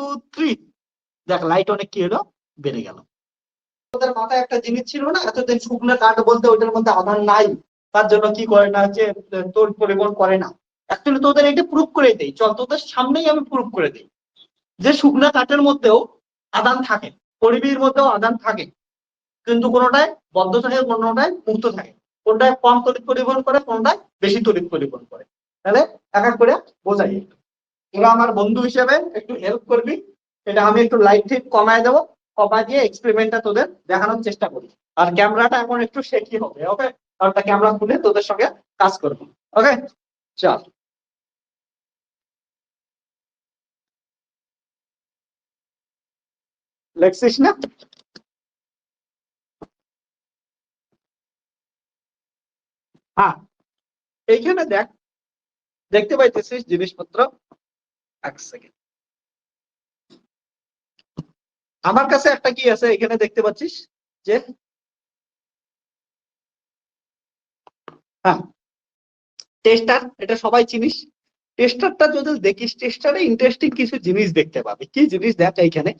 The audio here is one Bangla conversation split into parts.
টু থ্রি দেখ লাইট অনেক কি হলো? বেড়ে গেল। ওদের মাথায় একটা জিনিস ছিল না? এতদিন শুকনো কাঠ বলতে ওইটার মধ্যে আধার নাই। তার জন্য কি করে না যে, তোর পরিবহন করে না। অ্যাকচুয়ালি তোদের এটা প্রুফ করে দেই। চল, তোদের সামনেই আমি প্রুফ করে দিই। যে শুকনো কাঠের মধ্যেও আদান থাকে। পরিবের মধ্যেও আদান থাকে। কিন্তু কোনোটায় বদ্ধ থাকে, কোনোটায় মুক্ত থাকে। কোনটায় কম তড়িৎ পরিবহন করে, কোনটায় বেশি তড়িৎ পরিবহন করে। তাহলে এক এক করে বোঝাই একটু। তোরা আমার বন্ধু হিসেবে একটু হেল্প করবি। এটা আমি একটু লাইট ঠিক কমায় দেবো। কমায় দিয়ে এক্সপেরিমেন্টটা তোদের দেখানোর চেষ্টা করি। আর ক্যামেরাটা এখন একটু শেকি হবে ওকে একটা ক্যামেরা খুলে তোদের সঙ্গে কাজ করব ওকে চল। লেখছিস না? হ্যাঁ এইখানে দেখ, দেখতে পাইতেছিস জিনিসপত্র। এক সেকেন্ড আমার কাছে একটা কি আছে, এখানে দেখতে পাচ্ছিস? যে হ্যাঁ টেস্টার এটা সবাই চিনিস? টেস্টারটা যদি দেখিস টেস্টারে ইন্টারেস্টিং কিছু জিনিস দেখতে পাবি। কি জিনিস দেখ এইখানে?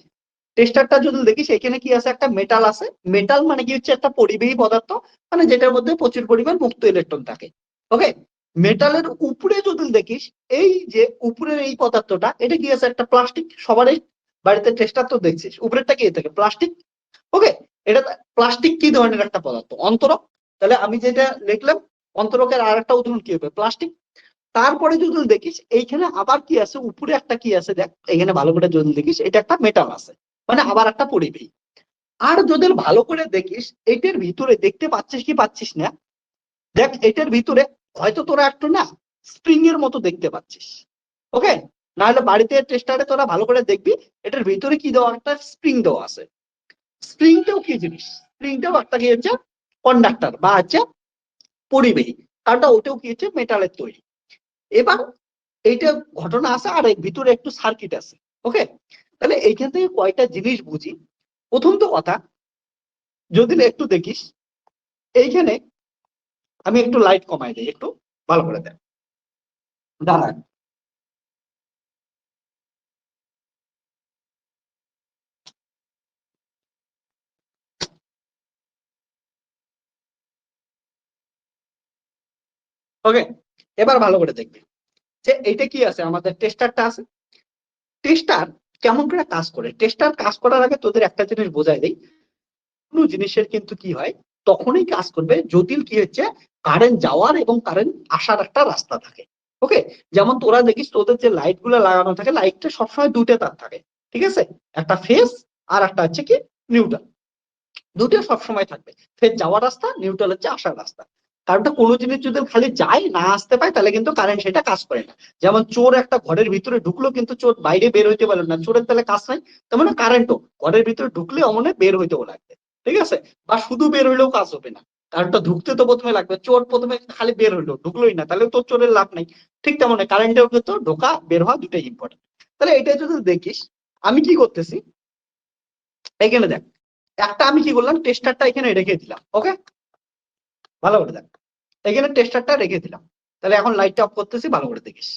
টেস্টারটা যদি দেখিস, এখানে কি আছে? একটা মেটাল আছে। মেটাল মানে কি হচ্ছে? একটা পরিবেহী পদার্থ মানে যেটার মধ্যে প্রচুর পরিমাণ মুক্ত ইলেকট্রন থাকে। ওকে মেটালের উপরে যদি দেখিস, এই যে উপরের এই পদার্থটা, এটা কি আছে? একটা প্লাস্টিক সবারই বাড়িতে টেস্টার তো দেখছিস। উপরেরটা কি থাকে প্লাস্টিক ওকে এটা প্লাস্টিক কি ধরনের একটা পদার্থ? অন্তরক। তাহলে আমি যেটা লিখলাম, অন্তরকের আর একটা উদাহরণ কি হবে? প্লাস্টিক তারপরে যদি দেখিস, এইখানে আবার কি আছে? উপরে একটা কি আছে? দেখ এখানে ভালো করে যদি দেখিস, এটা একটা মেটাল আছে। মানে আবার একটা পরিবেশ। আর যদি ভালো করে দেখিস, এটার ভিতরে দেখতে পাচ্ছিস কি পাচ্ছিস না? দেখ, এটার ভিতরে হয়তো তোরা একটু না স্প্রিং এর মতো দেখতে পাচ্ছিস। ওকে নাহলে বাড়িতে টেস্টারে তোরা ভালো করে দেখবি, এটার ভিতরে কি দেওয়া, একটা স্প্রিং দেওয়া আছে। স্প্রিংটাও কি জিনিস? স্প্রিংটাও একটা কি হচ্ছে? কন্ডাক্টর বা হচ্ছে পরিবেহী। কারণটা ওটাও কি হচ্ছে? মেটালের তৈরি। এবার এইটা ঘটনা আছে, আর ভিতরে একটু সার্কিট আছে। ওকে তাহলে এইখান থেকে কয়টা জিনিস বুঝি। প্রথম তো কথা, যদি না একটু দেখিস, এইখানে আমি একটু লাইট কমাই দিই, একটু ভালো করে দেন। দাঁড়ান। ওকে এবার ভালো করে দেখবে যে এইটা কি আছে? আমাদের টেস্টারটা আছে। টেস্টার কেমন করে কাজ করে? টেস্টার কাজ করার আগে তোদের একটা জিনিস বোঝাই দেই। কোনো জিনিসের কিন্তু কি হয়? তখনই কাজ করবে যদি কি হচ্ছে? কারেন্ট যাওয়ার এবং কারেন্ট আসার একটা রাস্তা থাকে। ওকে যেমন তোরা দেখিস তোদের যে লাইটগুলো লাগানো থাকে লাইটটা সবসময় দুটো তার থাকে। ঠিক আছে? একটা ফেস আর একটা হচ্ছে কি নিউট্রাল দুটো সবসময় থাকবে। ফেস যাওয়ার রাস্তা নিউট্রাল হচ্ছে আসার রাস্তা। কারণটা কোনো জিনিস যদি খালি যায়, না আসতে পায়, তাহলে কিন্তু কারেন্ট সেটা কাজ করে না। যেমন চোর একটা ঘরের ভিতরে ঢুকলো কিন্তু চোর বাইরে বের হইতে পারল না। চোরের তাহলে কাজ নাই। তেমন মানে কারেন্টও ঘরের ভিতরে ঢুকলে অমনে বের হইতেও লাগবে। ঠিক আছে? বা শুধু বের হইলেও কাজ হবে না। কারণটা ঢুকতে তো প্রথমে লাগবে, চোর প্রথমে খালি বের হইল ঢুকলোই না, তাহলে তোর চোরের লাভ নাই। ঠিক তেমন কারেন্টেও কিন্তু ঢোকা, বের হওয়া দুটাই ইম্পর্টেন্ট তাহলে এটা যদি দেখিস, আমি কি করতেছি? এখানে দেখ, একটা আমি কি করলাম টেস্টারটা এখানে রেখে দিলাম ওকে ভালো করে দেখ, এখানে টেস্টারটা রেখে দিলাম। তাহলে এখন লাইটটা অফ করতেছি, ভালো করে দেখিস।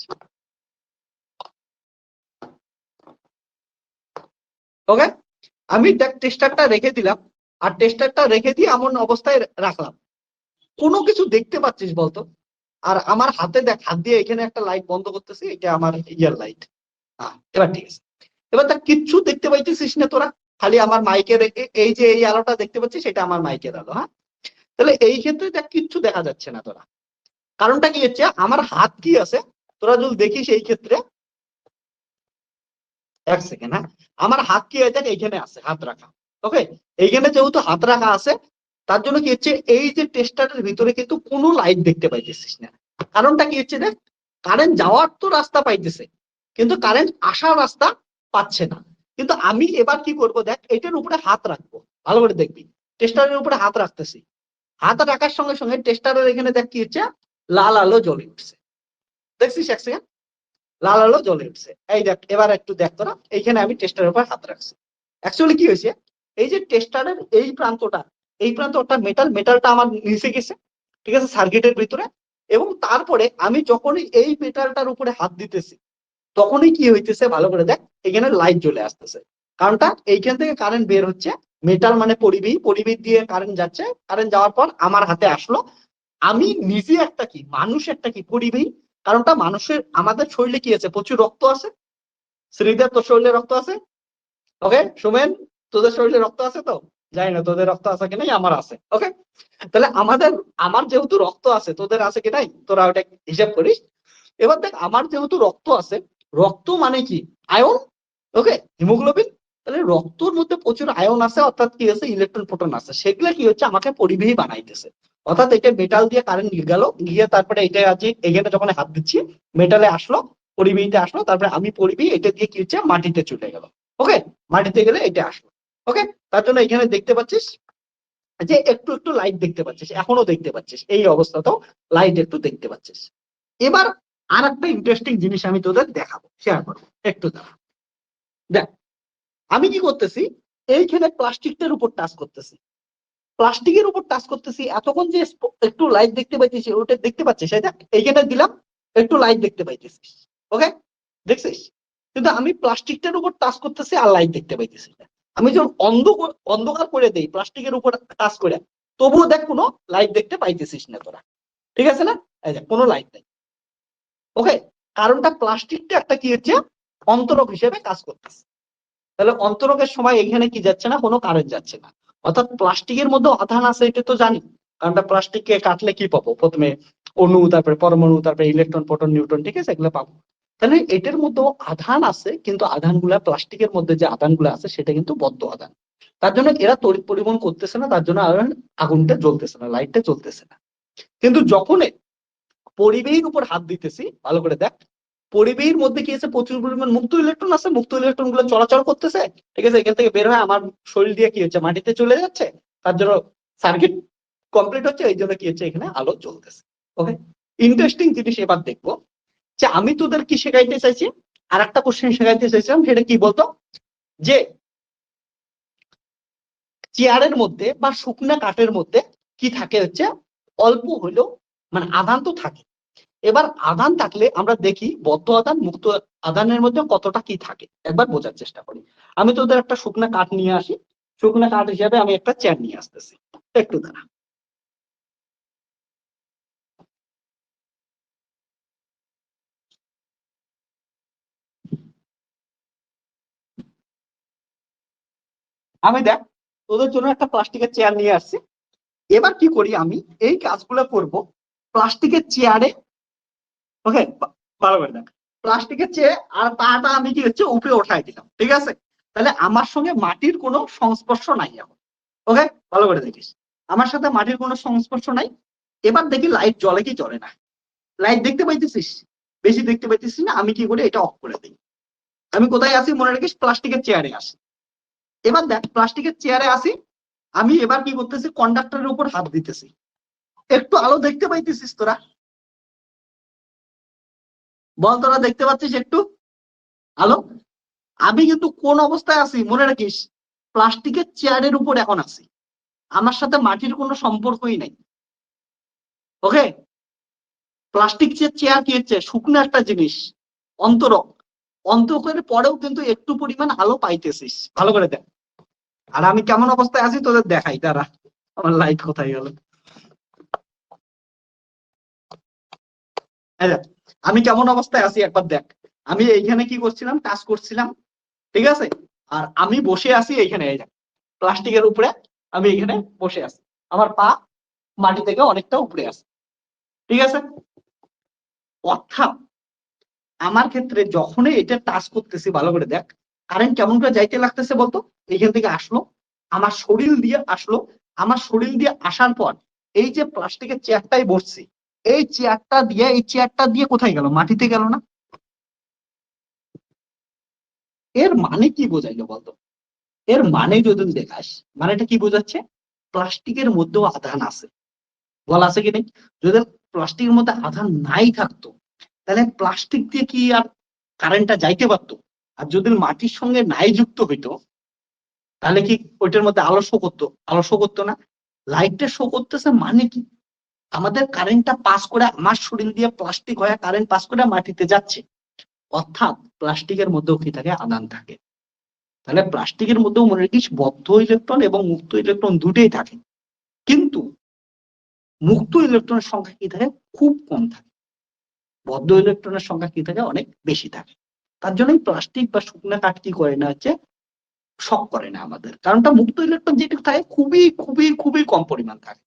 ওকে আমি দেখ টেস্টারটা রেখে দিলাম আর টেস্টারটা রেখে দিয়ে এমন অবস্থায় রাখলাম। কোনো কিছু দেখতে পাচ্ছিস বলতো? আর আমার হাতে দেখ, হাত দিয়ে এখানে একটা লাইট বন্ধ করতেছি, এটা আমার ইয়ার লাইট এবার ঠিক আছে। এবার তা কিচ্ছু দেখতে পাইতেছিস না তোরা। খালি আমার মাইকের এই যে এই আলোটা দেখতে পাচ্ছিস এটা আমার মাইকের আলো হ্যাঁ? তাহলে এই ক্ষেত্রে দেখ, কিচ্ছু দেখা যাচ্ছে না তোরা। কারণটা কি হচ্ছে, আমার হাত কি আছে? তোরা যদি দেখিস এই ক্ষেত্রে, এক সেকেন্ড হ্যাঁ? আমার হাত কি হয়ে যাক এইখানে আছে, হাত রাখা। ওকে এইখানে যেহেতু হাত রাখা আছে, তার জন্য কি হচ্ছে, এই যে টেস্টারের ভিতরে কিন্তু কোনো লাইট দেখতে পাইতেছিস না। কারণটা কি হচ্ছে দেখ কারেন্ট যাওয়ার তো রাস্তা পাইতেছে, কিন্তু কারেন্ট আসার রাস্তা পাচ্ছে না। কিন্তু আমি এবার কি করব দেখ এটার উপরে হাত রাখব, ভালো করে দেখবি। টেস্টারের উপরে হাত রাখতেছি। হাত রাখার সঙ্গে সঙ্গে টেস্টারের এখানে দেখ কি হচ্ছে, লাল আলো জ্বলে উঠছে। দেখছিস এক সেকেন্ড লাল আলো জ্বলে উঠছে। এই দেখ, এবার একটু দেখ তোরা, এইখানে আমি টেস্টারের উপর হাত রাখছি। অ্যাকচুয়ালি কি হয়েছে এই যে টেস্টারের এই প্রান্তটা, এই প্রান্ত একটা মেটাল মেটালটা আমার নিচে গেছে, ঠিক আছে সার্কিটের ভিতরে। এবং তারপরে আমি যখনই এই মেটালটার উপরে হাত দিতেছি, তখনই কি হইতেছে ভালো করে দেখ, এখানে লাইট জ্বলে আসতেছে। কারণটা এইখান থেকে কারেন্ট বের হচ্ছে মেটাল মানে পরিবেশ পরিবেশ দিয়ে কারেন্ট যাচ্ছে কারেন্ট যাওয়ার পর আমার হাতে আসলো। আমি নিজে একটা কি, মানুষ একটা কি, পরিবেশ, কারণটা মানুষের, আমাদের শরীরে কি আছে? প্রচুর রক্ত আছে, শ্রীদেব তোর শরীরে রক্ত আছে। ওকে সুমেন? তোদের শরীরে রক্ত আছে তো? জানি না, তোদের রক্ত আছে কি নাই? আমার আছে ওকে তাহলে আমাদের, আমার যেহেতু রক্ত আছে, তোদের আছে কি নাই? তোরা ওটা হিসাব করিস। এবার দেখ, আমার যেহেতু রক্ত আছে, রক্ত মানে কি? Ion okay haemoglobin? তাহলে রক্তর মধ্যে প্রচুর আয়ন আছে, অর্থাৎ কি আছে? ইলেকট্রন প্রোটন আছে। সেগুলো কি হচ্ছে? আমাকে পরিবেহী বানাইতেছে। অর্থাৎ এটা মেটাল দিয়ে কারেন্ট গেল, গিয়ে তারপরে এটা আছে এখানে যখন হাত দিচ্ছি মেটালে আসলো, পরিবেহীতে আসলো, তারপরে আমি পরিবেহী, এটা দিয়ে কি হচ্ছে? মাটিতে চলে গেল ওকে মাটিতে গেলে এটা আসলো। ওকে তার জন্য এখানে দেখতে পাচ্ছিস যে একটু একটু লাইট দেখতে পাচ্ছিস, এখনও দেখতে পাচ্ছিস। এই অবস্থাতেও লাইট একটু দেখতে পাচ্ছিস। এবার আর একটা ইন্টারেস্টিং জিনিস আমি তোদের দেখাবো শেয়ার করব, একটু দেখ, আমি কি করতেছি? এইখানে প্লাস্টিকটার উপর টাচ করতেছি। প্লাস্টিকের উপর টাচ করতেছি, এতক্ষণ যে একটু লাইট দেখতে পাইতেছি, ওটা দেখতে পাচ্ছিস? এইখানে দিলাম, একটু লাইট দেখতে পাইতেছিস। ওকে দেখছিস? কিন্তু আমি প্লাস্টিকটার উপর টাচ করতেছি আর লাইট দেখতে পাইতেছি না। আমি যখন অন্ধ অন্ধকার করে দেই, প্লাস্টিকের উপর টাচ করে, তবুও দেখ কোনো লাইট দেখতে পাইতেছিস না তোরা। ঠিক আছে না? এই কোনো লাইট নেই। ওকে কারণটা প্লাস্টিকটা একটা কি হচ্ছে? অন্তরক হিসেবে কাজ করতেছে। তাহলে অন্তরকের সময় এখানে কি যাচ্ছে না? কোনো কারেন্ট যাচ্ছে না। অর্থাৎ প্লাস্টিকের মধ্যে আধান আছে, এটা তো জানি। কারণটা প্লাস্টিককে কাটলে কি পাবো? প্রথমে অণু, তারপরে পরমাণু, তারপরে ইলেকট্রন প্রোটন নিউট্রন ঠিক আছে? এগুলো পাবো। তাহলে এটার মধ্যেও আধান আছে, কিন্তু আধানগুলা প্লাস্টিকের মধ্যে যে আধানগুলো আছে, সেটা কিন্তু বদ্ধ আধান। তার জন্য এরা তড়িৎ পরিবহন করতেছে না, তার জন্য আগুনটা জ্বলতেছে না, লাইটটা জ্বলতেছে না। কিন্তু যখন পরিবেশের উপর হাত দিতেছি, ভালো করে দেখ পরিবেশের মধ্যে কি আছে? প্রচুর পরিমাণ মুক্ত ইলেকট্রন আছে, মুক্ত ইলেকট্রনগুলো চলাচল করতেছে, ঠিক আছে? এখান থেকে বের হয়ে আমার শরীর দিয়ে কি হচ্ছে? মাটিতে চলে যাচ্ছে, তার জন্য সার্কিট কমপ্লিট হচ্ছে এই জন্য কি হচ্ছে? এখানে আলো জ্বলতেছে। ওকে ইন্টারেস্টিং জিনিস এবার দেখব। যে আমি তোদের কি শেখাইতে চাইছি? আর একটা কোশ্চেন শেখাইতে চাইছিলাম, সেটা কি বলতো? যে চেয়ারের মধ্যে বা শুকনা কাঠের মধ্যে কি থাকে হচ্ছে? অল্প হলেও মানে আধান তো থাকে। এবার আধান থাকলে আমরা দেখি বদ্ধ আদান, মুক্ত আদানের মধ্যে কতটা কি থাকে? একবার বোঝার চেষ্টা করি। আমি তোদের একটা শুকনা কাঠ নিয়ে আসি। শুকনা কাঠ হিসাবে আমি একটা চেয়ার নিয়ে আসতেছি। একটু দাঁড়া। আমি দেখ, তোদের জন্য একটা প্লাস্টিকের চেয়ার নিয়ে আসছি। এবার কি করি আমি? এই কাজগুলো করব প্লাস্টিকের চেয়ারে ওকে ভালো করে দেখ। প্লাস্টিকের চেয়ে আর পাটা আমি কি হচ্ছে, উপরে ওঠাই দিলাম, ঠিক আছে? তাহলে আমার সঙ্গে মাটির কোনো সংস্পর্শ নাই এখন ওকে ভালো করে দেখিস। আমার সাথে মাটির কোনো সংস্পর্শ নাই। এবার দেখি লাইট জলে কি জ্বলে না। লাইট দেখতে পাইতেছিস? বেশি দেখতে পাইতেছিস না, আমি কি করি, এটা অফ করে দিই। আমি কোথায় আসি মনে রাখিস? প্লাস্টিকের চেয়ারে আসি এবার দেখ, প্লাস্টিকের চেয়ারে আসি, আমি এবার কি করতেছি কন্ডাক্টরের উপর হাত দিতেছি। একটু আলো দেখতে পাইতেছিস তোরা? বল তোরা, দেখতে পাচ্ছিস একটু? আলো? আমি কিন্তু কোন অবস্থায় আছি, মনে রাখিস, প্লাস্টিকের চেয়ারের উপর এখন আছি। আমার সাথে মাটির কোনো সম্পর্কই নাই। ওকে প্লাস্টিক চেয়ার কি হচ্ছে শুকনো একটা জিনিস, অন্তরক। অন্তরকের পরেও কিন্তু একটু পরিমাণ আলো পাইতেছিস। ভালো করে দেখ। আর আমি কেমন অবস্থায় আছি তোদের দেখাই তারা আমার লাইট কোথায় গেল? আমি কেমন অবস্থায় আছি একবার দেখ। আমি এইখানে কি করছিলাম? কাজ করছিলাম, ঠিক আছে? আর আমি বসে আছি এইখানে, এই প্লাস্টিকের উপরে আমি এখানে বসে আছি। আমার পা মাটি থেকে অনেকটা উপরে আছে। ঠিক আছে? অর্থাৎ আমার ক্ষেত্রে যখনই এটা টাচ করতেছি, ভালো করে দেখ কারেন্ট কেমন করে যাইতে লাগতেছে বলতো? এইখান থেকে আসলো, আমার শরীর দিয়ে আসলো, আমার শরীর দিয়ে আসার পর এই যে প্লাস্টিকের চেয়ারটাই বসছি, এই চেয়ারটা দিয়ে, এই চেয়ারটা দিয়ে কোথায় গেল? মাটিতে গেল না? এর মানে কি বোঝাইলো বলতো? এর মানে যদি দেখাস মানেটা কি বোঝাচ্ছে? প্লাস্টিকের মধ্যেও আধান আছে। বল আছে কি নেই? যদি প্লাস্টিকের মধ্যে আধান নাই থাকতো তাহলে প্লাস্টিক দিয়ে কি আর কারেন্টটা যাইতে পারতো? আর যদি মাটির সঙ্গে নাই যুক্ত হইতো, তাহলে কি ওইটার মধ্যে আলো শো করতো? আলো শো করতো না? লাইটটা শো করতেছে মানে কি? আমাদের কারেন্টটা পাস করে আমার শরীর দিয়ে প্লাস্টিক হয়ে কারেন্ট পাস করে মাটিতে যাচ্ছে। অর্থাৎ প্লাস্টিকের মধ্যেও কি থাকে? আদান থাকে। তাহলে প্লাস্টিকের মধ্যেও মনে রাখিস, বদ্ধ ইলেকট্রন এবং মুক্ত ইলেকট্রন দুটোই থাকে। কিন্তু মুক্ত ইলেকট্রনের সংখ্যা কি থাকে? খুব কম থাকে। বদ্ধ ইলেকট্রনের সংখ্যা কি থাকে? অনেক বেশি থাকে। তার জন্যই প্লাস্টিক বা শুকনা কাঠ কি করে না হচ্ছে শক করে না আমাদের। কারণটা মুক্ত ইলেকট্রন যেটা থাকে, খুবই খুবই খুবই কম পরিমাণ থাকে।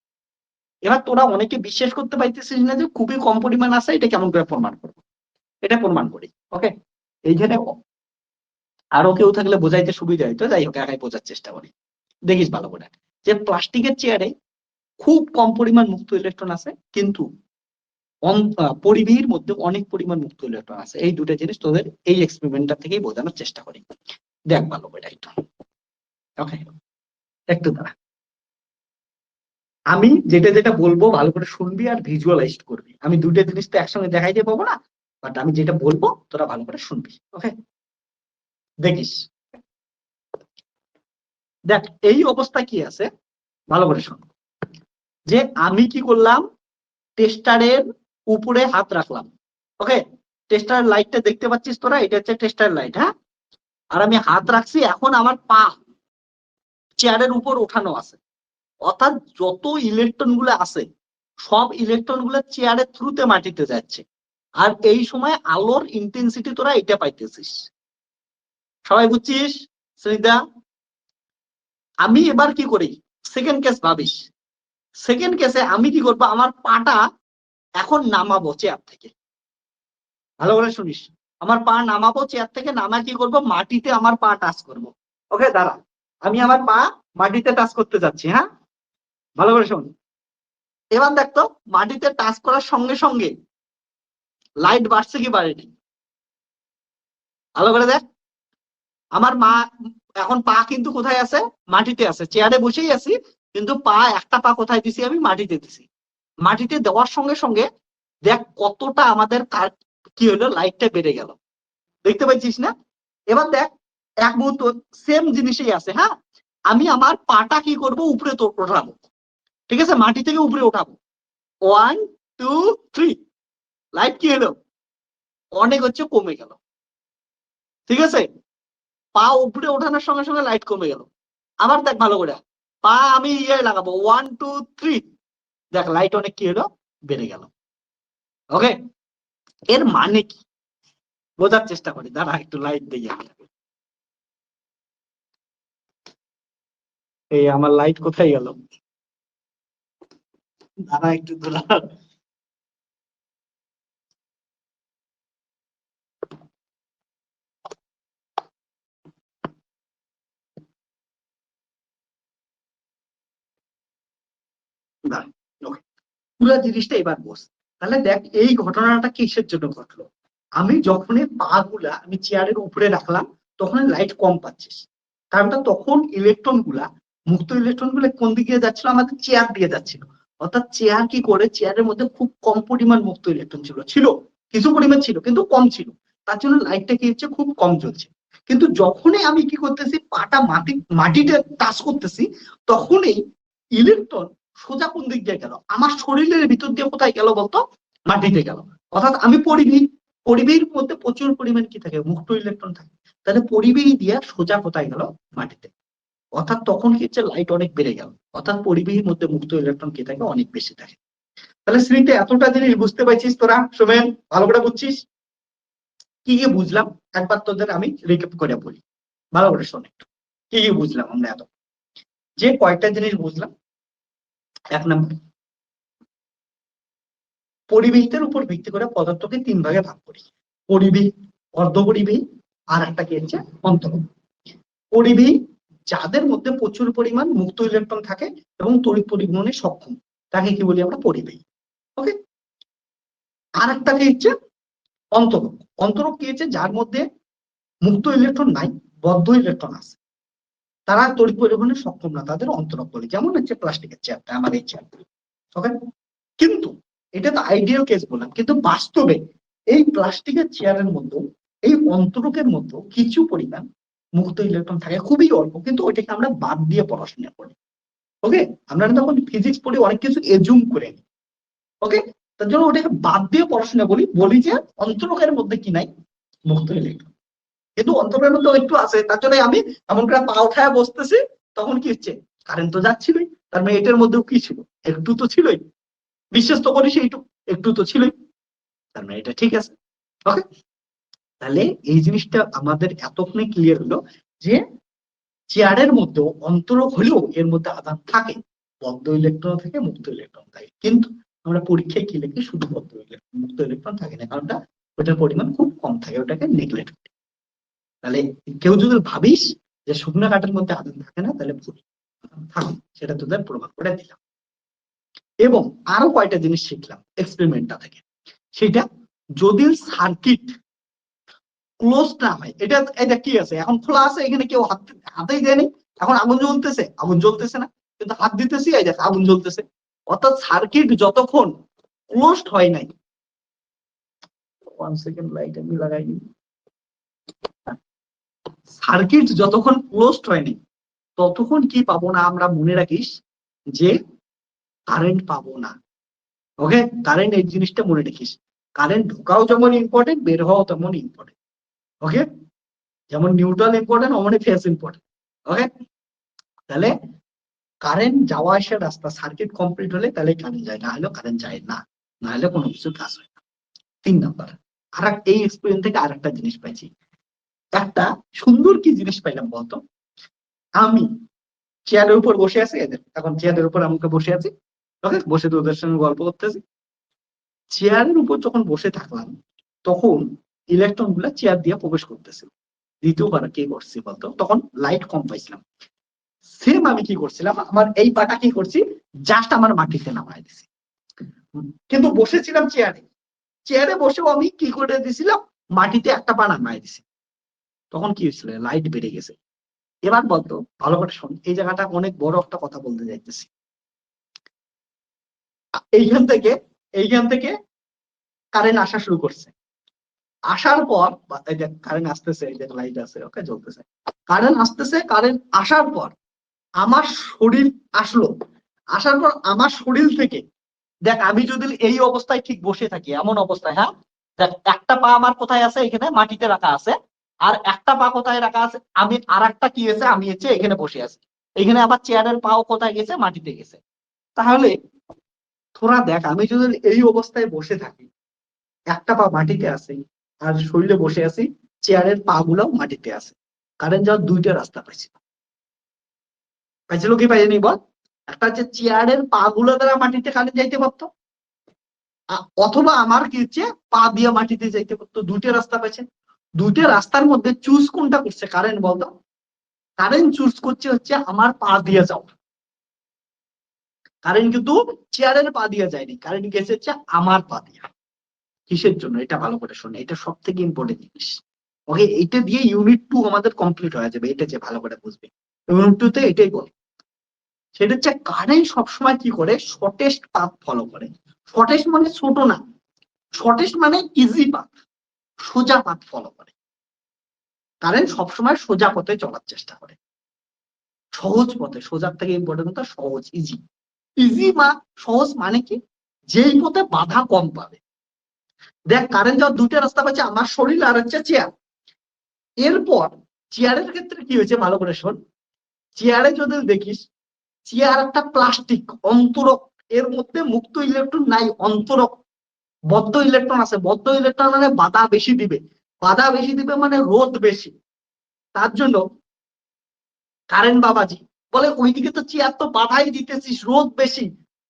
এবার তোরা অনেকে বিশ্বাস করতে পাইতেছিস না যে খুবই কম পরিমাণ আছে, এটা কেমন করে প্রমাণ করব? এটা প্রমাণ করি ওকে এইখানে আরও কেউ থাকলে বোঝাইতে সুবিধা হইতো, যাই হোক, একাই বোঝার চেষ্টা করি। দেখিস ভালো করে। যে প্লাস্টিকের চেয়ারে খুব কম পরিমাণ মুক্ত ইলেকট্রন আছে, কিন্তু পরিবেহের মধ্যে অনেক পরিমাণ মুক্ত ইলেকট্রন আছে। এই দুটো জিনিস তোদের এই এক্সপেরিমেন্টটা থেকেই বোঝানোর চেষ্টা করি। দেখ ভালো করে একটু। ওকে একটু দাঁড়া। আমি যেটা যেটা বলব ভালো করে শুনবি আর ভিজুয়ালাইজ করবি। আমি দুটো জিনিস তো একসঙ্গে দেখাইতে পাবো না বাট আমি যেটা বলব তোরা ভালো করে শুনবি। ওকে দেখিস। দেখ, এই অবস্থা কি আছে? ভালো করে শোন। যে আমি কি করলাম? টেস্টারের উপরে হাত রাখলাম। ওকে? টেস্টার লাইটটা দেখতে পাচ্ছিস তোরা? এটা হচ্ছে টেস্টার লাইট হ্যাঁ? আর আমি হাত রাখছি, এখন আমার পা চেয়ারের উপর ওঠানো আছে। অর্থাৎ যত ইলেকট্রনগুলো আছে, সব ইলেকট্রনগুলো চেয়ারের থ্রুতে মাটিতে যাচ্ছে। আর এই সময় আলোর ইন্টেন্সিটি তোরা এটা পাইতেছিস। সবাই বুঝছিস শ্রীদা আমি এবার কি করি? সেকেন্ড কেস ভাবিস। সেকেন্ড কেসে আমি কি করব? আমার পাটা এখন নামাবো চেয়ার থেকে। ভালো করে শুনিস। আমার পা নামাবো চেয়ার থেকে নামা কি করব? মাটিতে আমার পা টাচ করব। ওকে দাঁড়া। আমি আমার পা মাটিতে টাচ করতে যাচ্ছি হ্যাঁ? ভালো করে শোন। এবার দেখতো মাটিতে টাচ করার সঙ্গে সঙ্গে লাইট বাড়ছে কি বাড়েনি? ভালো করে দেখ। আমার মা, এখন পা কিন্তু কোথায় আছে? মাটিতে আছে। চেয়ারে বসেই আছি, কিন্তু পা, একটা পা কোথায় দিছি আমি? মাটিতে দিছি। মাটিতে দেওয়ার সঙ্গে সঙ্গে দেখ কতটা আমাদের কি হলো লাইটটা বেড়ে গেল। দেখতে পাচ্ছিস না? এবার দেখ, এক মুহূর্ত সেম জিনিসই আছে হ্যাঁ? আমি আমার পাটা কি করব? উপরে তো ওঠাবো। ঠিক আছে? মাটি থেকে উপরে ওঠাবো। ওয়ান টু থ্রি লাইট কি হলো? অনেক হচ্ছে কমে গেল। ঠিক আছে? পা উপরে ওঠানোর সঙ্গে সঙ্গে লাইট কমে গেল। আবার দেখ ভালো করে। পা আমি ইয়ে লাগাবো। ওয়ান টু থ্রি দেখ লাইট অনেক কি হলো? বেড়ে গেল। ওকে এর মানে কি? বোঝার চেষ্টা করি। দাঁড়া, একটু লাইট আমি। এই আমার লাইট কোথায় গেল? দাঁড়া, একটু দাঁড়া। দাঁড়া. পুরো জিনিসটা এবার বস। তাহলে দেখ, এই ঘটনাটা কিসের জন্য ঘটলো? আমি যখনই পা গুলা আমি চেয়ারের উপরে রাখলাম, তখন লাইট কম পাচ্ছিস। কারণটা তখন ইলেকট্রনগুলা মুক্ত ইলেকট্রনগুলো কোন দিকে যাচ্ছিল? আমাদের চেয়ার দিয়ে যাচ্ছিল। অর্থাৎ চেয়ার কি করে? চেয়ারের মধ্যে খুব কম পরিমাণ মুক্ত ইলেকট্রন ছিল। ছিল, কিছু পরিমাণ ছিল, কিন্তু কম ছিল। তার জন্য লাইটটা কি হচ্ছে? খুব কম জ্বলছে। কিন্তু যখনই আমি কি করতেছি? পাটা মাটি, মাটিতে টাচ করতেছি, তখনই ইলেকট্রন সোজা কোন দিক দিয়ে গেল? আমার শরীরের ভিতর দিয়ে কোথায় গেল বলতো? মাটিতে গেল। অর্থাৎ আমি পরিবেশ পরিবেশের মধ্যে প্রচুর পরিমাণ কি থাকে? মুক্ত ইলেকট্রন থাকে। তাহলে পরিবেশ দিয়ে সোজা কোথায় গেল? মাটিতে। অর্থাৎ তখন কি হচ্ছে? লাইট অনেক বেড়ে গেল। অর্থাৎ পরিবেশের মধ্যে মুক্ত ইলেকট্রন কি থাকে? অনেক বেশি থাকে। তাহলে স্মৃতি এতটা জিনিস বুঝতে পারছিস তোরা, সোমেন? ভালো করে বুঝছিস? কি কি বুঝলাম? একবার তোদের আমি রিকেপ করে বলি। ভালো করে শোন একটু। কি কি বুঝলাম আমরা এত? যে কয়েকটা জিনিস বুঝলাম। এক নম্বর। পরিবেশের উপর ভিত্তি করে পদার্থকে তিন ভাগে ভাগ করি। পরিবেশ পরিবেশ আর একটা কি হচ্ছে? অন্তর পরিবেশ যাদের মধ্যে প্রচুর পরিমাণ মুক্ত ইলেকট্রন থাকে এবং তড়িৎ পরিবহনে সক্ষম, তাকে কি বলি আমরা পরিবেশ। ওকে আর একটা কি হচ্ছে? অন্তরক অন্তরক কি হচ্ছে? যার মধ্যে মুক্ত ইলেকট্রন নাই, বদ্ধ ইলেকট্রন আছে। তারা তড়িৎ পরিবহনে সক্ষম না, তাদের অন্তরক বলি যেমন হচ্ছে প্লাস্টিকের চেয়ারটা আমার এই চেয়ার ওকে কিন্তু এটা তো আইডিয়াল কেস বললাম, কিন্তু বাস্তবে এই প্লাস্টিকের চেয়ারের মধ্যে, এই অন্তরকের মধ্যে কিছু পরিমাণ মুক্ত ইলেকট্রন থাকে, খুবই অল্প, কিন্তু ওইটাকে আমরা বাদ দিয়ে পড়াশোনা করি। ওকে আমরা তখন ফিজিক্স পড়ি, অনেক কিছু এজুম করে নিই। ওকে তার জন্য ওটাকে বাদ দিয়ে পড়াশোনা করি, বলি যে অন্তরকের মধ্যে কি নাই? মুক্ত ইলেকট্রন কিন্তু অন্তরের মধ্যে একটু আছে, তার জন্য আমি এমন করে পা উঠায় বসতেছি, তখন কি হচ্ছে? কারেন্ট তো যাচ্ছিলই, তার মানে এটার মধ্যেও কি ছিল? একটু তো ছিলই। বিশ্বাস তো করিস এইটু একটু তো ছিলই। তার মানে এটা ঠিক আছে। ওকে তাহলে এই জিনিসটা আমাদের এতক্ষণে ক্লিয়ার হলো যে চেয়ারের মধ্যেও অন্তর হলেও এর মধ্যে আদান থাকে, বদ্ধ ইলেকট্রন থেকে মুক্ত ইলেকট্রন থাকে কিন্তু আমরা পরীক্ষায় কি লিখি? শুধু বদ্ধ ইলেকট্রন মুক্ত ইলেকট্রন থাকে না কারণটা ওটার পরিমাণ খুব কম থাকে, ওটাকে নেগলেক্ট করি। তাহলে কেউ যদি ভাবিস যে শুকনা কাঠের মধ্যে আদান থাকে না, তাহলে ভুল। আদান থাকে সেটা তোদের প্রমাণ করে দিলাম। এবং আরও কয়টা জিনিস শিখলাম এক্সপেরিমেন্টটা থেকে। সেটা যদি সার্কিট ক্লোজ না হয়, এটা এটা কি আছে? এখন খোলা আছে, এখানে কেউ হাত, হাতেই দেয়নি। এখন আগুন জ্বলতেছে আগুন জ্বলতেছে না। কিন্তু হাত দিতেছি, এই দেখ, আগুন জ্বলতেছে। অর্থাৎ সার্কিট যতক্ষণ ক্লোজড হয় নাই ওয়ান সেকেন্ড লাইট আমি লাগাইনি। সার্কিট যতক্ষণ ক্লোজড হয়নি, ততক্ষণ কি পাবো না আমরা মনে রাখিস যে কারেন্ট পাবো না। ওকে কারেন্ট এই জিনিসটা মনে রাখিস। কারেন্ট ঢোকাও যেমন ইম্পর্টেন্ট বের হওয়াও তেমন ইম্পর্টেন্ট ওকে যেমন নিউট্রাল ইম্পর্টেন্ট অমনি ফেস ইম্পর্টেন্ট ওকে তাহলে কারেন্ট যাওয়া আসার রাস্তা সার্কিট কমপ্লিট হলে তাহলে কারেন্ট যায়, না হলেও কারেন্ট যায় না। না হলে কোনো কিছু কাজ হয় না। তিন নাম্বার আর এই এক্সপিরিয়েন্স থেকে আর একটা জিনিস পাইছি। একটা সুন্দর কি জিনিস পাইলাম বলতো? আমি চেয়ারের উপর বসে আছি এদের এখন চেয়ারের উপর আমাকে বসে আছি ওকে বসে তোদের সঙ্গে গল্প করতেছি। চেয়ারের উপর যখন বসে থাকলাম, তখন ইলেকট্রনগুলা চেয়ার দিয়ে প্রবেশ করতেছিল দ্বিতীয়বার কি করছি বলতো? তখন লাইট কম পাইছিলাম। সেম আমি কি করছিলাম? আমার এই পাটা কি করছি? জাস্ট আমার মাটিতে নামাই দিছি। কিন্তু বসেছিলাম চেয়ারে চেয়ারে বসেও আমি কি করে দিছিলাম? মাটিতে একটা পা নামাই দিছি। তখন কি হয়েছিল? লাইট বেড়ে গেছে। এবার বলতো, ভালো করে শোন, এই জায়গাটা অনেক বড় একটা কথা বলতে যাইতেছি এইখান থেকে এইখান থেকে কারেন্ট আসা শুরু করছে। আসার পর কারেন্ট আসতেছে, এই দেখ লাইট আছে ওকে জ্বলতেছে। কারেন্ট আসতেছে কারেন্ট আসার পর আমার শরীর আসলো। আসার পর আমার শরীর থেকে, দেখ, আমি যদি এই অবস্থায় ঠিক বসে থাকি, এমন অবস্থায় হ্যাঁ? দেখ, একটা পা আমার কোথায় আছে? এখানে মাটিতে রাখা আছে। আর একটা পা কোথায় রাখা আছে? আমি আর একটা কি আছে আমি হচ্ছে এখানে বসে আছি। এখানে আবার চেয়ারের পাও কোথায় গেছে? মাটিতে গেছে। তাহলে তোরা দেখ, আমি যদি এই অবস্থায় বসে থাকি, একটা পা মাটিতে আছে আর শরীরে বসে আছি চেয়ারের পা গুলাও মাটিতে আছে। কারেন্ট যাওয়ার দুইটা রাস্তা পাইছিল পাইছিল কি পাইনি বল? একটা হচ্ছে চেয়ারের পা গুলো দ্বারা মাটিতে কারেন্ট যাইতে পারতো অথবা আমার কি হচ্ছে, পা দিয়ে মাটিতে যাইতে পারতো। দুইটা রাস্তা পাইছে। দুইটা রাস্তার মধ্যে চুজ কোনটা করছে? কারেন্ট বলতো? কারেন্ট চুজ করছে হচ্ছে আমার পা দিয়ে যাও। কারেন্ট কিন্তু চেয়ারের পা দিয়ে যায়নি। কারেন্ট গেছে হচ্ছে আমার পা দিয়ে। কিসের জন্য? এটা ভালো করে শোনে। এটা সব থেকে ইম্পর্টেন্ট জিনিস। ওকে এটা দিয়ে ইউনিট টু আমাদের কমপ্লিট হয়ে যাবে। এটা যে ভালো করে বুঝবে। ইউনিট টু তে এটাই বল। সেটা হচ্ছে কারেন্ট সবসময় কি করে? শর্টেস্ট পাথ ফলো করে। শর্টেস্ট মানে ছোট না। শর্টেস্ট মানে ইজি পাথ সোজা পাথ ফলো করে। কারেন্ট সবসময় সোজা পথে চলার চেষ্টা করে। সহজ পথে সোজার থেকে ইম্পর্টেন্ট সহজ ইজি ইজি মা, সহজ মানে কি? যেই পথে বাধা কম পাবে। দেখ কারেন্ট যাওয়ার দুইটা রাস্তা পাচ্ছে আমার শরীর আর হচ্ছে চেয়ার এরপর চেয়ারের ক্ষেত্রে কি হয়েছে ভালো করে শোন। চেয়ারে যদি দেখিস চেয়ার একটা প্লাস্টিক অন্তরক। এর মধ্যে মুক্ত ইলেকট্রন নাই, অন্তরক। বদ্ধ ইলেকট্রন আছে। বদ্ধ ইলেকট্রন মানে বাধা বেশি দিবে। বাধা বেশি দিবে মানে রোদ বেশি। তার জন্য কারেন্ট বাবাজি, বলে ওইদিকে তো চেয়ার তো বাধাই দিতেছিস রোদ বেশি।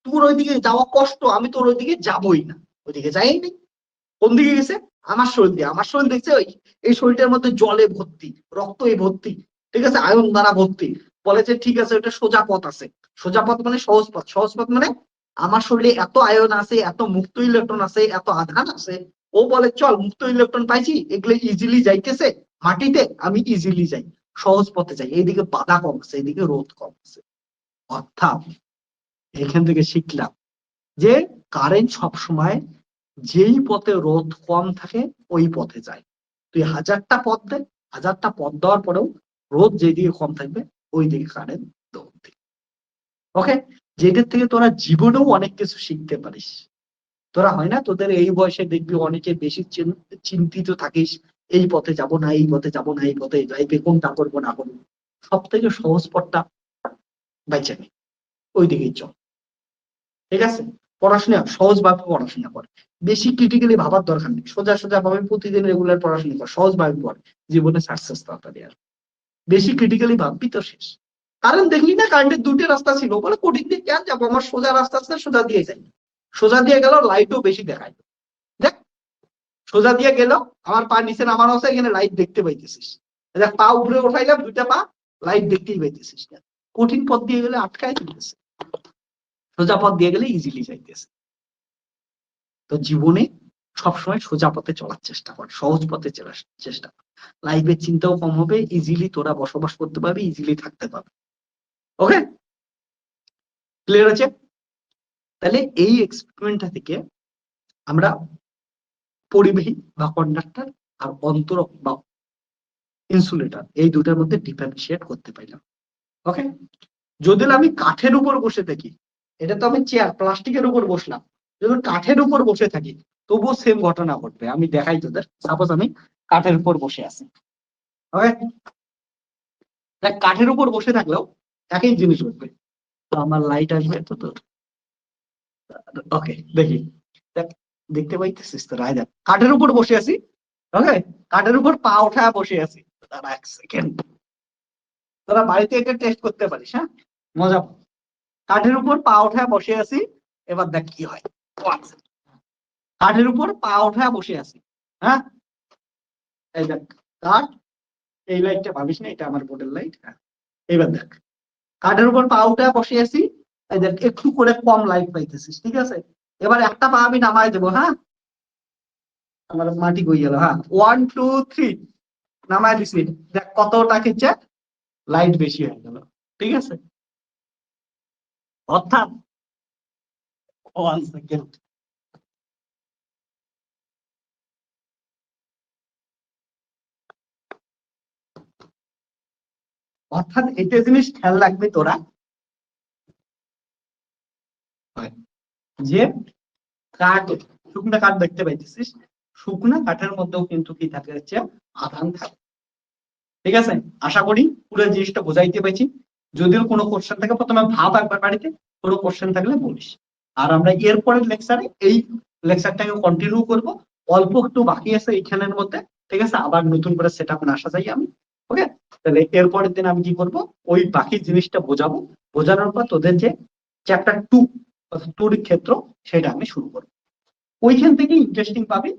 তোর ওইদিকে যাওয়া কষ্ট, আমি তোর ওইদিকে যাবই না। ওইদিকে যাইনি। কোন দিকে গেছে? আমার শরীর দিয়ে। আমার শরীর দেখছে ওই, এই শরীরটার মধ্যে জলে ভর্তি রক্ত এই ভর্তি। ঠিক আছে? আয়ন দ্বারা ভর্তি। বলে যে ঠিক আছে ওটা সোজা পথ আছে। সোজা পথ মানে সহজ পথ। সহজ পথ মানে আমার শরীরে এত আয়ন আছে, এত মুক্ত ইলেকট্রন আছে, এত আধান আছে। ও বলে, চল, মুক্ত ইলেকট্রন পাইছি, এগুলো ইজিলি যাইতেছে, মাটিতে আমি ইজিলি যাই, সহজ পথে যাই। এইদিকে বাধা কম আছে, এইদিকে রোদ কম আছে। অর্থাৎ এখান থেকে শিখলাম যে কারেন্ট সবসময় যেই পথে রোদ কম থাকে, ওই পথে যায়। তুই হাজারটা পথ দে, হাজারটা পথ দেওয়ার পরেও রোদ যেদিকে কম থাকবে ওই দিকে কারেন্ট দৌড় ওকে যেটার থেকে তোরা জীবনেও অনেক কিছু শিখতে পারিস। তোরা হয় না? তোদের এই বয়সে দেখবি অনেকে বেশি চিন- চিন্তিত থাকিস, এই পথে যাব না, এই পথে যাব না, এই পথে লাইফে কোনটা করব, না করব। সব থেকে সহজ পথটা বাইচে নে। ওই দিকেই চল। ঠিক আছে? পড়াশোনা সহজ ভাবে পড়াশোনা কর। বেশি ক্রিটিক্যালি ভাবার দরকার নেই। সোজা সোজা ভাবে প্রতিদিন রেগুলার পড়াশোনা কর। সহজ ভাবে পড়। জীবনে সাকসেস তাড়াতাড়ি আর বেশি ক্রিটিক্যালি ভাববি তো শেষ। কারণ দেখলি না কারেন্টের দুটি রাস্তা ছিল? বলে কঠিন দিয়ে কেন যাব? আমার সোজা রাস্তা আছে, সোজা দিয়ে যাই। সোজা দিয়ে গেল লাইটও বেশি দেখায়। দেখ, সোজা দিয়ে গেল আমার পা নিচে নামানো আছে, এখানে লাইট দেখতে পাইতেছিস। দেখ, পা উপরে উঠাইলাম দুইটা পা লাইট দেখতেই পাইতেছিস। না কঠিন পথ দিয়ে গেলে আটকায় দিতেছে। সোজা পথ দিয়ে গেলে ইজিলি যাইতেছে। তো জীবনে সবসময় সোজা পথে চলার চেষ্টা কর, সহজ পথে চলার চেষ্টা কর। লাইফের চিন্তাও কম হবে ইজিলি তোরা বসবাস করতে পারবি ইজিলি থাকতে পারবি। ওকে ক্লিয়ার আছে? তাহলে এই এক্সপেরিমেন্টটা থেকে আমরা পরিবাহী বা কন্ডাক্টর আর অন্তরক বা ইনসুলেটর এই দুটার মধ্যে ডিফারেন্সিয়েট করতে পারলাম। ওকে যদি আমি কাঠের উপর বসে থাকি, এটা তো আমি চেয়ার প্লাস্টিকের উপর বসলাম। যদি কাঠের উপর বসে থাকি, তবুও সেম ঘটনা ঘটবে। আমি দেখাই তোদের। সাপোজ আমি কাঠের উপর বসে আছি। ওকে কাঠের উপর বসে থাকলেও একই জিনিস ঘটবে তো আমার লাইট আসবে তো তোর। ওকে দেখি। দেখ, দেখতে পাইতেছিস তো রায় কাঠের উপর বসে আছি। ওকে কাঠের উপর পা ওঠায় বসে আছি। দাঁড়া এক সেকেন্ড তোরা বাড়িতে এটা টেস্ট করতে পারিস হ্যাঁ? মজা কাঠের উপর পা ওঠায় বসে আছি। এবার দেখ কি হয়। কাঠের উপর পা ওঠায় বসে আছি। হ্যাঁ? এই দেখ, কাঠ, এই লাইটটা ভাবিস না, এটা আমার বোর্ডের লাইট হ্যাঁ? এবার দেখ। কাঠের উপর পা উঠে বসে আছি এই দেখ একটু করে কম লাইট পাইতেছিস, ঠিক আছে? এবার একটা পা আমি নামাই দেবো হ্যাঁ? আমার মাটি গই গেল হ্যাঁ? ওয়ান টু থ্রি নামাই দিছি। দেখ কতটা খেয়েছে লাইট বেশি হয়ে গেল, ঠিক আছে? অর্থাৎ ওয়ান সেকেন্ড অর্থাৎ এটা জিনিস খেয়াল রাখবি তোরা। যে কাঠ, শুকনা কাঠ দেখতে পাইতেছিস, শুকনা কাঠের মধ্যেও কিন্তু কি থাকে হচ্ছে, আধান থাকে। ঠিক আছে? আশা করি পুরো জিনিসটা বোঝাইতে পারছি। যদিও কোনো কোশ্চেন থাকে, প্রথমে ভাব একবার বাড়িতে কোনো কোশ্চেন থাকলে বলিস। আর আমরা এরপরের লেকচারে এই লেকচারটাকে কন্টিনিউ করব। অল্প একটু বাকি আছে এইখানের মধ্যে। ঠিক আছে? আবার নতুন করে সেট আপ আসা যাই আমি। ওকে? তাহলে এরপরের দিন আমি কি করব? ওই বাকি জিনিসটা বোঝাবো। বোঝানোর পর তোদের যে চ্যাপ্টার টু তড়িৎ ক্ষেত্র, সেটা আমি শুরু করব। ওইখান থেকে ইন্টারেস্টিং পাবি।